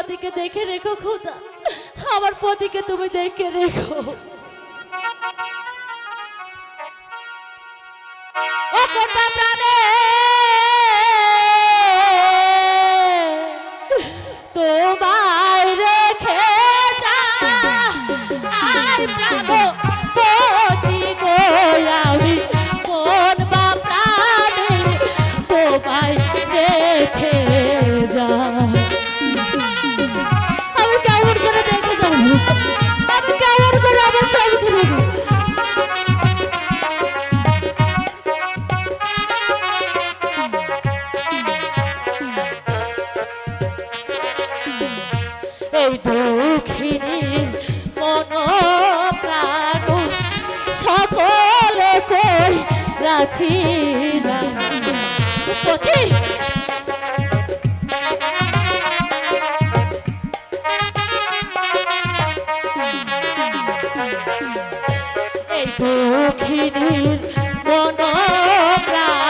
পথিকে দেখে রেখো খোদা। আমার পতিকে তুমি দেখে রেখো। ও খোদা তোমার ওই দুঃখিনীর প্রাণ সকলে কই রাখি না দুঃখিনীর মন প্রাণ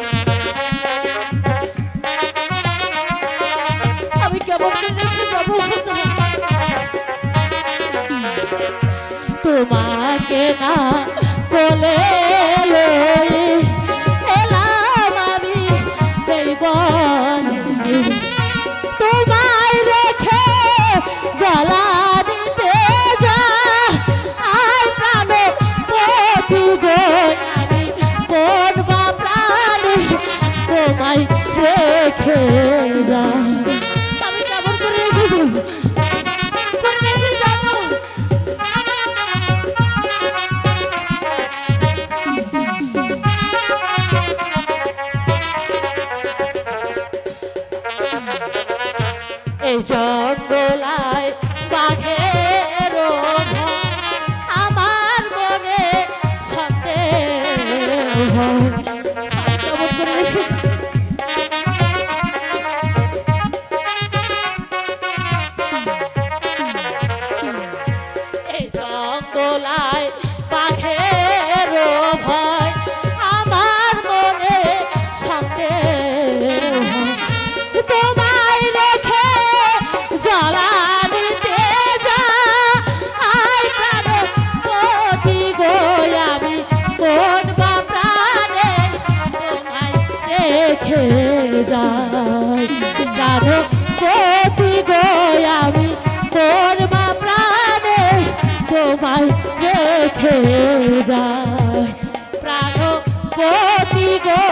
রেখে যায় আমি কেমন করে রেখে যাব? আমার মনে সন্দেহ রেখে যায়। প্রাণ পতি গো